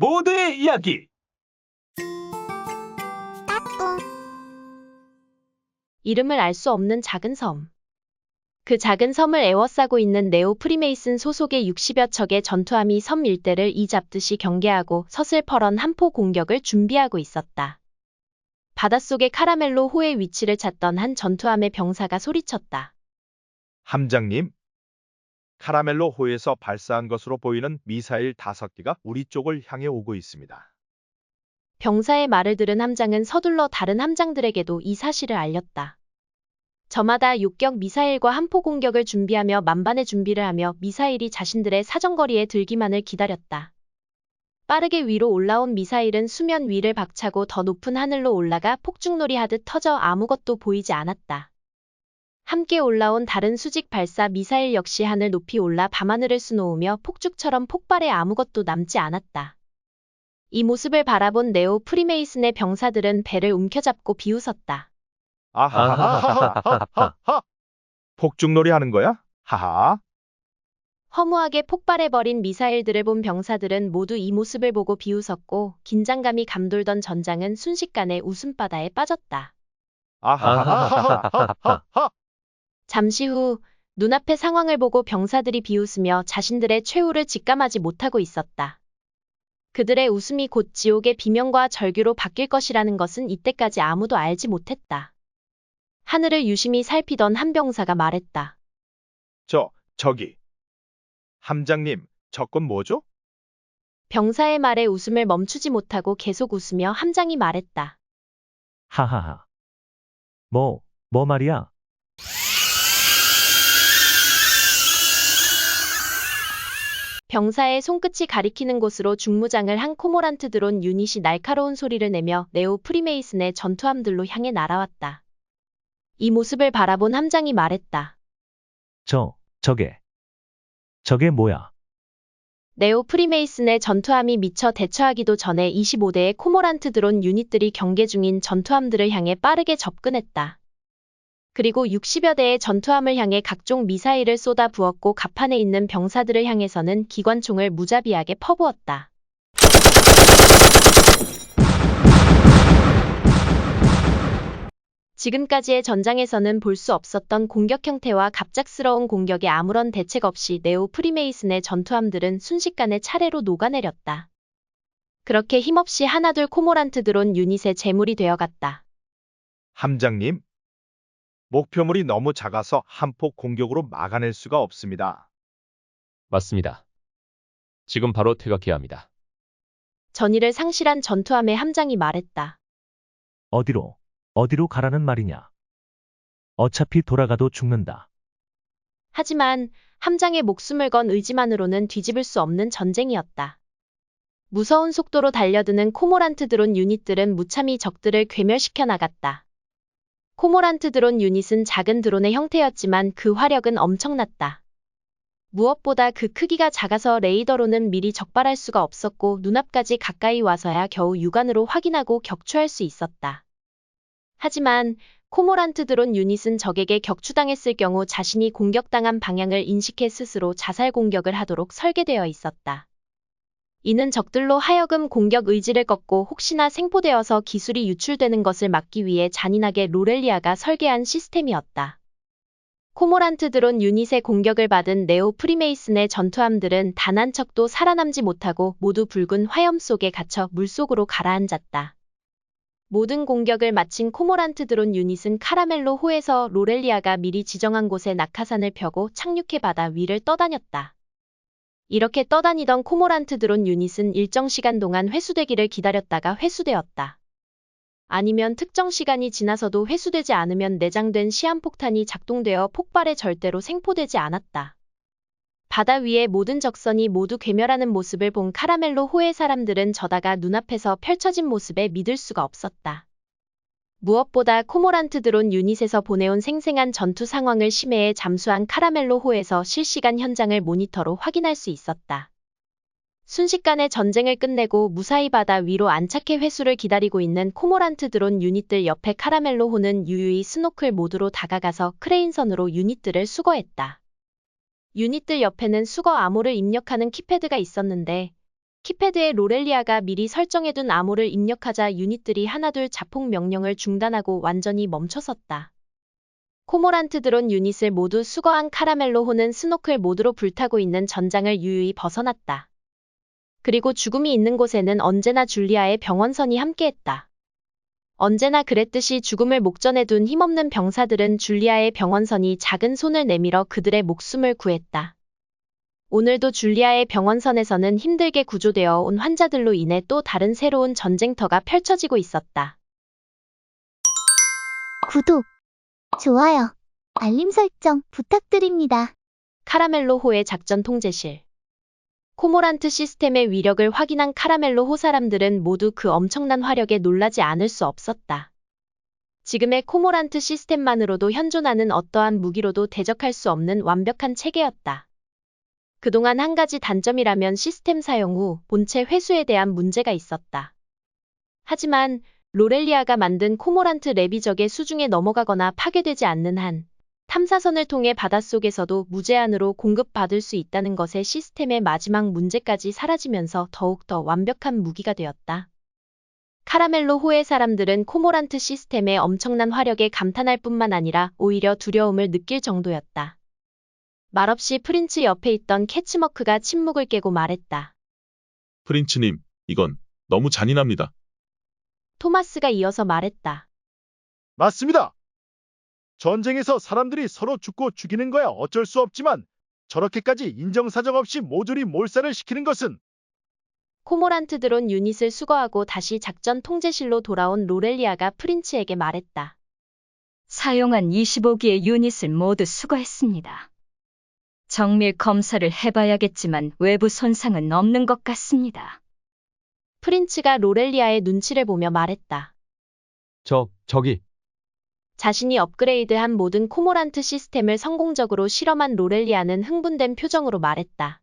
모두의 이야기. 이름을 알 수 없는 작은 섬. 그 작은 섬을 에워싸고 있는 네오 프리메이슨 소속의 60여 척의 전투함이 섬 일대를 이잡듯이 경계하고 서슬퍼런 한포 공격을 준비하고 있었다. 바닷속의 카라멜로 호의 위치를 찾던 한 전투함의 병사가 소리쳤다. 함장님, 카라멜로 호에서 발사한 것으로 보이는 미사일 다섯 개가 우리 쪽을 향해 오고 있습니다. 병사의 말을 들은 함장은 서둘러 다른 함장들에게도 이 사실을 알렸다. 저마다 욕격 미사일과 한포 공격을 준비하며 만반의 준비를 하며 미사일이 자신들의 사정거리에 들기만을 기다렸다. 빠르게 위로 올라온 미사일은 수면 위를 박차고 더 높은 하늘로 올라가 폭죽놀이 하듯 터져 아무것도 보이지 않았다. 함께 올라온 다른 수직 발사 미사일 역시 하늘 높이 올라 밤하늘을 수놓으며 폭죽처럼 폭발해 아무것도 남지 않았다. 이 모습을 바라본 네오 프리메이슨의 병사들은 배를 움켜잡고 비웃었다. 아하하하하하하. 폭죽놀이 하는 거야? 하하. 허무하게 폭발해버린 미사일들을 본 병사들은 모두 이 모습을 보고 비웃었고 긴장감이 감돌던 전장은 순식간에 웃음바다에 빠졌다. 아하하하하하하. 잠시 후 눈앞의 상황을 보고 병사들이 비웃으며 자신들의 최후를 직감하지 못하고 있었다. 그들의 웃음이 곧 지옥의 비명과 절규로 바뀔 것이라는 것은 이때까지 아무도 알지 못했다. 하늘을 유심히 살피던 한 병사가 말했다. 저, 저기. 함장님, 저건 뭐죠? 병사의 말에 웃음을 멈추지 못하고 계속 웃으며 함장이 말했다. 하하하. 뭐, 뭐 말이야? 병사의 손끝이 가리키는 곳으로 중무장을 한 코모란트 드론 유닛이 날카로운 소리를 내며 네오 프리메이슨의 전투함들로 향해 날아왔다. 이 모습을 바라본 함장이 말했다. 저, 저게. 저게 뭐야? 네오 프리메이슨의 전투함이 미처 대처하기도 전에 25대의 코모란트 드론 유닛들이 경계 중인 전투함들을 향해 빠르게 접근했다. 그리고 60여 대의 전투함을 향해 각종 미사일을 쏟아 부었고 갑판에 있는 병사들을 향해서는 기관총을 무자비하게 퍼부었다. 지금까지의 전장에서는 볼 수 없었던 공격 형태와 갑작스러운 공격에 아무런 대책 없이 네오 프리메이슨의 전투함들은 순식간에 차례로 녹아내렸다. 그렇게 힘없이 하나둘 코모란트 드론 유닛의 제물이 되어갔다. 함장님. 목표물이 너무 작아서 한폭 공격으로 막아낼 수가 없습니다. 맞습니다. 지금 바로 퇴각해야 합니다. 전의를 상실한 전투함의 함장이 말했다. 어디로, 어디로 가라는 말이냐? 어차피 돌아가도 죽는다. 하지만 함장의 목숨을 건 의지만으로는 뒤집을 수 없는 전쟁이었다. 무서운 속도로 달려드는 코모란트 드론 유닛들은 무참히 적들을 괴멸시켜 나갔다. 코모란트 드론 유닛은 작은 드론의 형태였지만 그 화력은 엄청났다. 무엇보다 그 크기가 작아서 레이더로는 미리 적발할 수가 없었고 눈앞까지 가까이 와서야 겨우 육안으로 확인하고 격추할 수 있었다. 하지만 코모란트 드론 유닛은 적에게 격추당했을 경우 자신이 공격당한 방향을 인식해 스스로 자살 공격을 하도록 설계되어 있었다. 이는 적들로 하여금 공격 의지를 꺾고 혹시나 생포되어서 기술이 유출되는 것을 막기 위해 잔인하게 로렐리아가 설계한 시스템이었다. 코모란트 드론 유닛의 공격을 받은 네오 프리메이슨의 전투함들은 단 한 척도 살아남지 못하고 모두 붉은 화염 속에 갇혀 물속으로 가라앉았다. 모든 공격을 마친 코모란트 드론 유닛은 카라멜로 호에서 로렐리아가 미리 지정한 곳에 낙하산을 펴고 착륙해 바다 위를 떠다녔다. 이렇게 떠다니던 코모란트 드론 유닛은 일정 시간 동안 회수되기를 기다렸다가 회수되었다. 아니면 특정 시간이 지나서도 회수되지 않으면 내장된 시한폭탄이 작동되어 폭발에 절대로 생포되지 않았다. 바다 위의 모든 적선이 모두 괴멸하는 모습을 본 카라멜로 호의 사람들은 저다가 눈앞에서 펼쳐진 모습에 믿을 수가 없었다. 무엇보다 코모란트 드론 유닛에서 보내온 생생한 전투 상황을 심해에 잠수한 카라멜로 호에서 실시간 현장을 모니터로 확인할 수 있었다. 순식간에 전쟁을 끝내고 무사히 바다 위로 안착해 회수를 기다리고 있는 코모란트 드론 유닛들 옆에 카라멜로 호는 유유히 스노클 모드로 다가가서 크레인선으로 유닛들을 수거했다. 유닛들 옆에는 수거 암호를 입력하는 키패드가 있었는데 키패드에 로렐리아가 미리 설정해둔 암호를 입력하자 유닛들이 하나둘 자폭 명령을 중단하고 완전히 멈춰섰다. 코모란트 드론 유닛을 모두 수거한 카라멜로 호는 스노클 모드로 불타고 있는 전장을 유유히 벗어났다. 그리고 죽음이 있는 곳에는 언제나 줄리아의 병원선이 함께했다. 언제나 그랬듯이 죽음을 목전에 둔 힘없는 병사들은 줄리아의 병원선이 작은 손을 내밀어 그들의 목숨을 구했다. 오늘도 줄리아의 병원선에서는 힘들게 구조되어 온 환자들로 인해 또 다른 새로운 전쟁터가 펼쳐지고 있었다. 구독, 좋아요, 알림 설정 부탁드립니다. 카라멜로 호의 작전 통제실. 코모란트 시스템의 위력을 확인한 카라멜로 호 사람들은 모두 그 엄청난 화력에 놀라지 않을 수 없었다. 지금의 코모란트 시스템만으로도 현존하는 어떠한 무기로도 대적할 수 없는 완벽한 체계였다. 그동안 한 가지 단점이라면 시스템 사용 후 본체 회수에 대한 문제가 있었다. 하지만 로렐리아가 만든 코모란트 랩이 적의 수중에 넘어가거나 파괴되지 않는 한 탐사선을 통해 바닷속에서도 무제한으로 공급받을 수 있다는 것에 시스템의 마지막 문제까지 사라지면서 더욱더 완벽한 무기가 되었다. 카라멜로 호의 사람들은 코모란트 시스템의 엄청난 화력에 감탄할 뿐만 아니라 오히려 두려움을 느낄 정도였다. 말없이 프린츠 옆에 있던 캐치머크가 침묵을 깨고 말했다. 프린츠님, 이건 너무 잔인합니다. 토마스가 이어서 말했다. 맞습니다. 전쟁에서 사람들이 서로 죽고 죽이는 거야 어쩔 수 없지만 저렇게까지 인정사정 없이 모조리 몰살을 시키는 것은 코모란트 드론 유닛을 수거하고 다시 작전 통제실로 돌아온 로렐리아가 프린츠에게 말했다. 사용한 25기의 유닛을 모두 수거했습니다. 정밀 검사를 해봐야겠지만 외부 손상은 없는 것 같습니다. 프린츠가 로렐리아의 눈치를 보며 말했다. 저, 저기, 자신이 업그레이드한 모든 코모란트 시스템을 성공적으로 실험한 로렐리아는 흥분된 표정으로 말했다.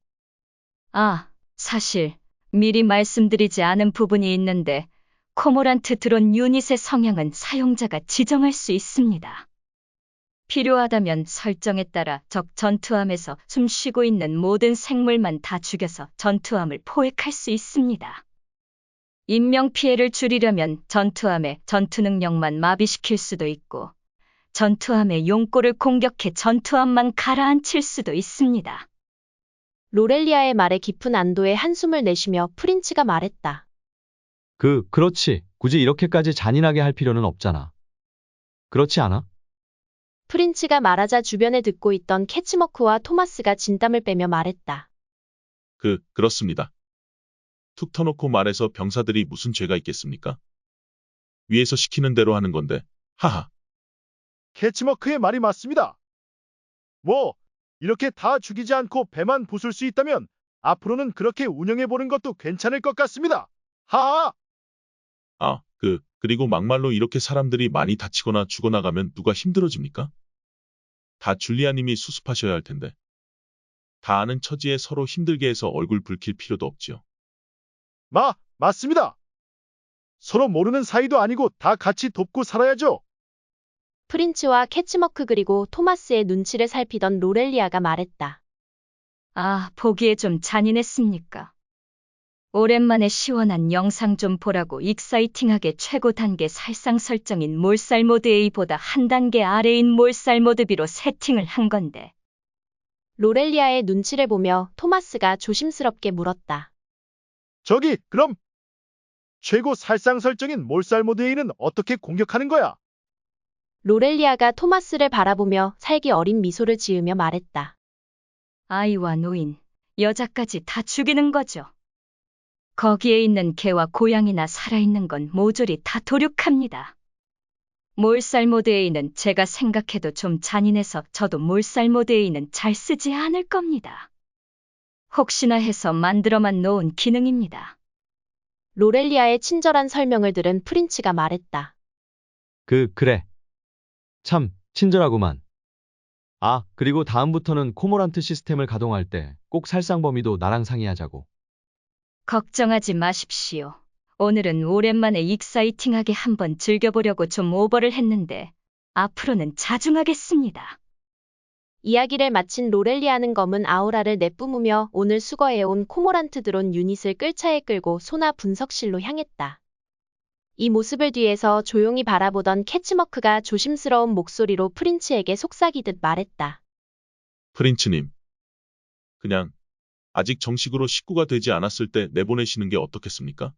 아, 사실 미리 말씀드리지 않은 부분이 있는데 코모란트 드론 유닛의 성향은 사용자가 지정할 수 있습니다. 필요하다면 설정에 따라 적 전투함에서 숨쉬고 있는 모든 생물만 다 죽여서 전투함을 포획할 수 있습니다. 인명 피해를 줄이려면 전투함의 전투 능력만 마비시킬 수도 있고 전투함의 용골을 공격해 전투함만 가라앉힐 수도 있습니다. 로렐리아의 말에 깊은 안도의 한숨을 내쉬며 프린츠가 말했다. 그, 그렇지. 굳이 이렇게까지 잔인하게 할 필요는 없잖아. 그렇지 않아? 프린츠가 말하자 주변에 듣고 있던 캐치머크와 토마스가 진땀을 빼며 말했다. 그, 그렇습니다. 툭 터놓고 말해서 병사들이 무슨 죄가 있겠습니까? 위에서 시키는 대로 하는 건데, 하하. 캐치머크의 말이 맞습니다. 뭐 이렇게 다 죽이지 않고 배만 부술 수 있다면 앞으로는 그렇게 운영해 보는 것도 괜찮을 것 같습니다. 하하! 아, 그, 그리고 막말로 이렇게 사람들이 많이 다치거나 죽어나가면 누가 힘들어집니까? 다 줄리아님이 수습하셔야 할 텐데. 다 아는 처지에 서로 힘들게 해서 얼굴 붉힐 필요도 없지요. 마, 맞습니다. 서로 모르는 사이도 아니고 다 같이 돕고 살아야죠. 프린츠와 캐치머크 그리고 토마스의 눈치를 살피던 로렐리아가 말했다. 아, 보기에 좀 잔인했습니까? 오랜만에 시원한 영상 좀 보라고 익사이팅하게 최고 단계 살상 설정인 몰살 모드 A보다 한 단계 아래인 몰살 모드 B로 세팅을 한 건데. 로렐리아의 눈치를 보며 토마스가 조심스럽게 물었다. 저기, 그럼 최고 살상 설정인 몰살 모드 A는 어떻게 공격하는 거야? 로렐리아가 토마스를 바라보며 살기 어린 미소를 지으며 말했다. 아이와 노인, 여자까지 다 죽이는 거죠. 거기에 있는 개와 고양이나 살아있는 건 모조리 다 도륙합니다. 몰살 모드 A는 제가 생각해도 좀 잔인해서 저도 몰살 모드 A는 잘 쓰지 않을 겁니다. 혹시나 해서 만들어만 놓은 기능입니다. 로렐리아의 친절한 설명을 들은 프린츠가 말했다. 그, 그래. 참, 친절하구만. 아, 그리고 다음부터는 코모란트 시스템을 가동할 때 꼭 살상 범위도 나랑 상의하자고. 걱정하지 마십시오. 오늘은 오랜만에 익사이팅하게 한번 즐겨보려고 좀 오버를 했는데 앞으로는 자중하겠습니다. 이야기를 마친 로렐리아는 검은 아우라를 내뿜으며 오늘 수거해온 코모란트 드론 유닛을 끌차에 끌고 소나 분석실로 향했다. 이 모습을 뒤에서 조용히 바라보던 캐치머크가 조심스러운 목소리로 프린츠에게 속삭이듯 말했다. 프린츠님. 그냥 아직 정식으로 식구가 되지 않았을 때 내보내시는 게 어떻겠습니까?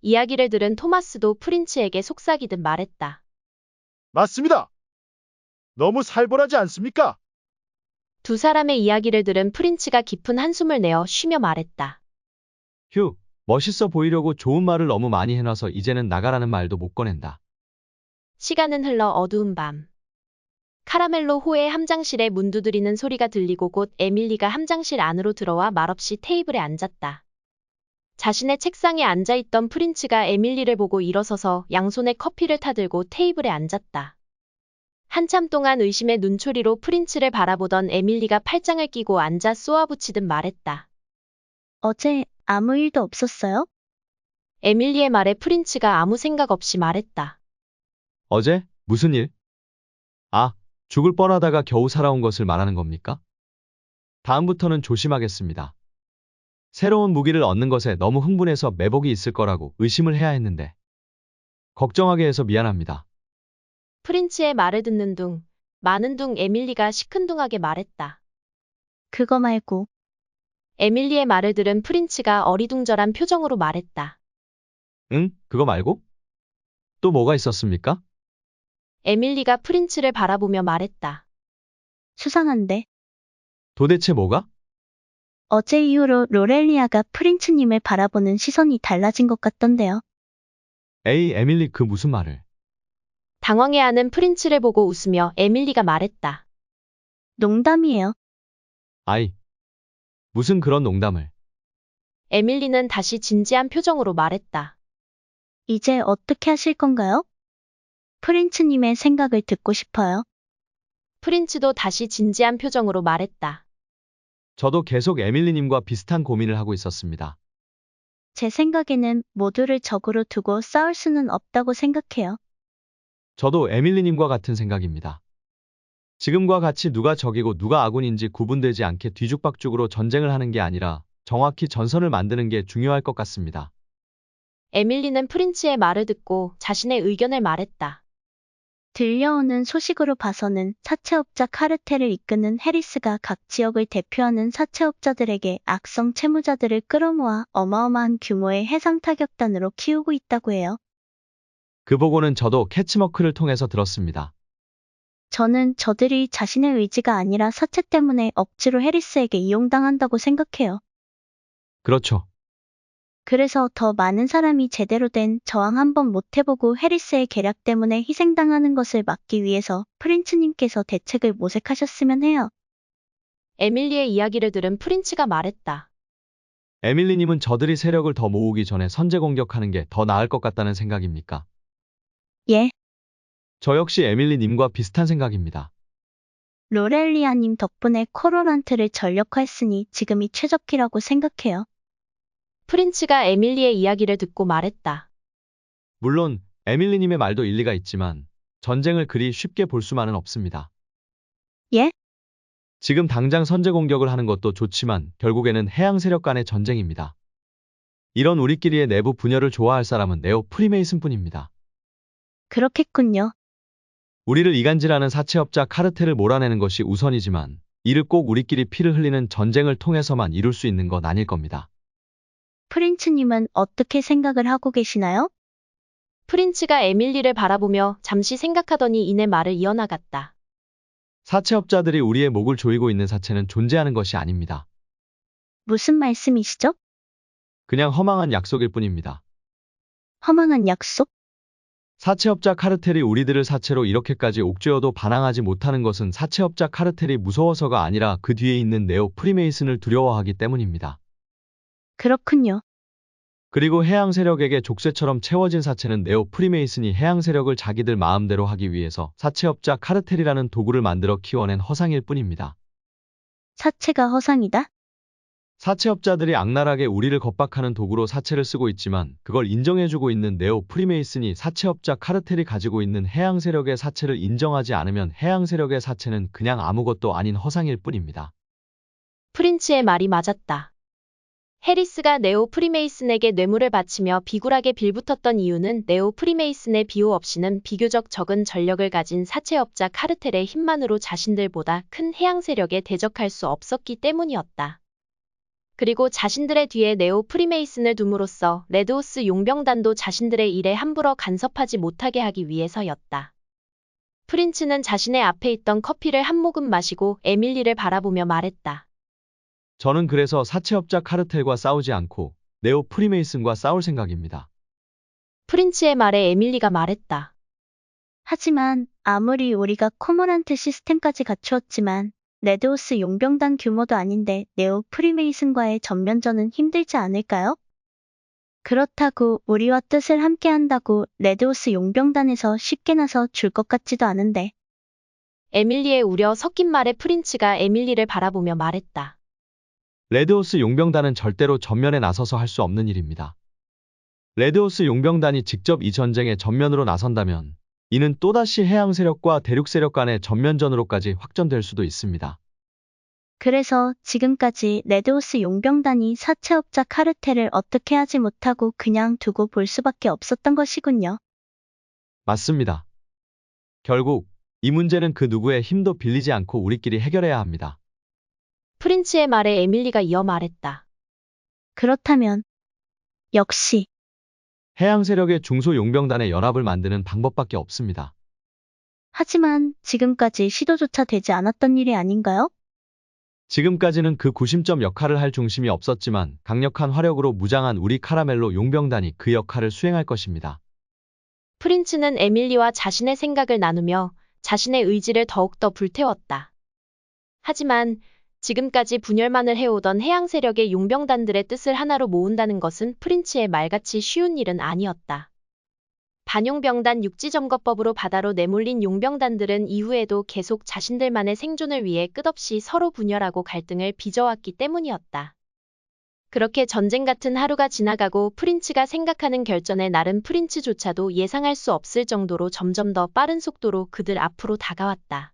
이야기를 들은 토마스도 프린츠에게 속삭이듯 말했다. 맞습니다. 너무 살벌하지 않습니까? 두 사람의 이야기를 들은 프린츠가 깊은 한숨을 내어 쉬며 말했다. 휴, 멋있어 보이려고 좋은 말을 너무 많이 해놔서 이제는 나가라는 말도 못 꺼낸다. 시간은 흘러 어두운 밤. 카라멜로 호의 함장실에 문 두드리는 소리가 들리고 곧 에밀리가 함장실 안으로 들어와 말없이 테이블에 앉았다. 자신의 책상에 앉아있던 프린츠가 에밀리를 보고 일어서서 양손에 커피를 타들고 테이블에 앉았다. 한참 동안 의심의 눈초리로 프린츠를 바라보던 에밀리가 팔짱을 끼고 앉아 쏘아붙이듯 말했다. 어제 아무 일도 없었어요? 에밀리의 말에 프린츠가 아무 생각 없이 말했다. 어제? 무슨 일? 아, 죽을 뻔하다가 겨우 살아온 것을 말하는 겁니까? 다음부터는 조심하겠습니다. 새로운 무기를 얻는 것에 너무 흥분해서 매복이 있을 거라고 의심을 해야 했는데. 걱정하게 해서 미안합니다. 프린츠의 말을 듣는 둥, 많은 둥 에밀리가 시큰둥하게 말했다. 그거 말고 에밀리의 말을 들은 프린츠가 어리둥절한 표정으로 말했다. 응? 그거 말고? 또 뭐가 있었습니까? 에밀리가 프린츠를 바라보며 말했다. 수상한데 도대체 뭐가? 어제 이후로 로렐리아가 프린츠님을 바라보는 시선이 달라진 것 같던데요. 에이, 에밀리 그 무슨 말을. 당황해하는 프린츠를 보고 웃으며 에밀리가 말했다. 농담이에요. 아이. 무슨 그런 농담을. 에밀리는 다시 진지한 표정으로 말했다. 이제 어떻게 하실 건가요? 프린츠님의 생각을 듣고 싶어요. 프린츠도 다시 진지한 표정으로 말했다. 저도 계속 에밀리님과 비슷한 고민을 하고 있었습니다. 제 생각에는 모두를 적으로 두고 싸울 수는 없다고 생각해요. 저도 에밀리님과 같은 생각입니다. 지금과 같이 누가 적이고 누가 아군인지 구분되지 않게 뒤죽박죽으로 전쟁을 하는 게 아니라 정확히 전선을 만드는 게 중요할 것 같습니다. 에밀리는 프린츠의 말을 듣고 자신의 의견을 말했다. 들려오는 소식으로 봐서는 사채업자 카르텔을 이끄는 해리스가 각 지역을 대표하는 사채업자들에게 악성 채무자들을 끌어모아 어마어마한 규모의 해상 타격단으로 키우고 있다고 해요. 그 보고는 저도 캐치머크를 통해서 들었습니다. 저는 저들이 자신의 의지가 아니라 사채 때문에 억지로 해리스에게 이용당한다고 생각해요. 그렇죠. 그래서 더 많은 사람이 제대로 된 저항 한번 못 해보고 해리스의 계략 때문에 희생당하는 것을 막기 위해서 프린츠님께서 대책을 모색하셨으면 해요. 에밀리의 이야기를 들은 프린츠가 말했다. 에밀리님은 저들이 세력을 더 모으기 전에 선제 공격하는 게 더 나을 것 같다는 생각입니까? 예, 저 역시 에밀리님과 비슷한 생각입니다. 로렐리아님 덕분에 코로란트를 전력화했으니 지금이 최적기라고 생각해요. 프린츠가 에밀리의 이야기를 듣고 말했다. 물론 에밀리님의 말도 일리가 있지만 전쟁을 그리 쉽게 볼 수만은 없습니다. 예? 지금 당장 선제 공격을 하는 것도 좋지만 결국에는 해양 세력 간의 전쟁입니다. 이런 우리끼리의 내부 분열을 좋아할 사람은 네오 프리메이슨뿐입니다. 그렇겠군요. 우리를 이간질하는 사채업자 카르텔을 몰아내는 것이 우선이지만 이를 꼭 우리끼리 피를 흘리는 전쟁을 통해서만 이룰 수 있는 건 아닐 겁니다. 프린츠님은 어떻게 생각을 하고 계시나요? 프린츠가 에밀리를 바라보며 잠시 생각하더니 이내 말을 이어나갔다. 사채업자들이 우리의 목을 조이고 있는 사채는 존재하는 것이 아닙니다. 무슨 말씀이시죠? 그냥 허망한 약속일 뿐입니다. 허망한 약속? 사채업자 카르텔이 우리들을 사채로 이렇게까지 옥죄어도 반항하지 못하는 것은 사채업자 카르텔이 무서워서가 아니라 그 뒤에 있는 네오 프리메이슨을 두려워하기 때문입니다. 그렇군요. 그리고 해양 세력에게 족쇄처럼 채워진 사채는 네오 프리메이슨이 해양 세력을 자기들 마음대로 하기 위해서 사채업자 카르텔이라는 도구를 만들어 키워낸 허상일 뿐입니다. 사체가 허상이다? 사채업자들이 악랄하게 우리를 겁박하는 도구로 사채를 쓰고 있지만 그걸 인정해주고 있는 네오 프리메이슨이 사채업자 카르텔이 가지고 있는 해양 세력의 사채를 인정하지 않으면 해양 세력의 사채는 그냥 아무것도 아닌 허상일 뿐입니다. 프린츠의 말이 맞았다. 해리스가 네오 프리메이슨에게 뇌물을 바치며 비굴하게 빌붙었던 이유는 네오 프리메이슨의 비호 없이는 비교적 적은 전력을 가진 사채업자 카르텔의 힘만으로 자신들보다 큰 해양 세력에 대적할 수 없었기 때문이었다. 그리고 자신들의 뒤에 네오 프리메이슨을 둠으로써 레드호스 용병단도 자신들의 일에 함부로 간섭하지 못하게 하기 위해서였다. 프린츠는 자신의 앞에 있던 커피를 한 모금 마시고 에밀리를 바라보며 말했다. 저는 그래서 사채업자 카르텔과 싸우지 않고 네오 프리메이슨과 싸울 생각입니다. 프린츠의 말에 에밀리가 말했다. 하지만 아무리 우리가 코모란트 시스템까지 갖추었지만 레드호스 용병단 규모도 아닌데 네오 프리메이슨과의 전면전은 힘들지 않을까요? 그렇다고 우리와 뜻을 함께 한다고 레드호스 용병단에서 쉽게 나서 줄 것 같지도 않은데 에밀리의 우려 섞인 말에 프린츠가 에밀리를 바라보며 말했다. 레드호스 용병단은 절대로 전면에 나서서 할 수 없는 일입니다. 레드호스 용병단이 직접 이 전쟁에 전면으로 나선다면 이는 또다시 해양 세력과 대륙 세력 간의 전면전으로까지 확전될 수도 있습니다. 그래서 지금까지 레드호스 용병단이 사채업자 카르텔을 어떻게 하지 못하고 그냥 두고 볼 수밖에 없었던 것이군요. 맞습니다. 결국 이 문제는 그 누구의 힘도 빌리지 않고 우리끼리 해결해야 합니다. 프린츠의 말에 에밀리가 이어 말했다. 그렇다면 역시 해양 세력의 중소 용병단의 연합을 만드는 방법밖에 없습니다. 하지만 지금까지 시도조차 되지 않았던 일이 아닌가요? 지금까지는 그 구심점 역할을 할 중심이 없었지만 강력한 화력으로 무장한 우리 카라멜로 용병단이 그 역할을 수행할 것입니다. 프린츠는 에밀리와 자신의 생각을 나누며 자신의 의지를 더욱더 불태웠다. 하지만 지금까지 분열만을 해오던 해양 세력의 용병단들의 뜻을 하나로 모은다는 것은 프린츠의 말같이 쉬운 일은 아니었다. 반용병단 육지점거법으로 바다로 내몰린 용병단들은 이후에도 계속 자신들만의 생존을 위해 끝없이 서로 분열하고 갈등을 빚어왔기 때문이었다. 그렇게 전쟁 같은 하루가 지나가고 프린츠가 생각하는 결전의 날은 프린츠조차도 예상할 수 없을 정도로 점점 더 빠른 속도로 그들 앞으로 다가왔다.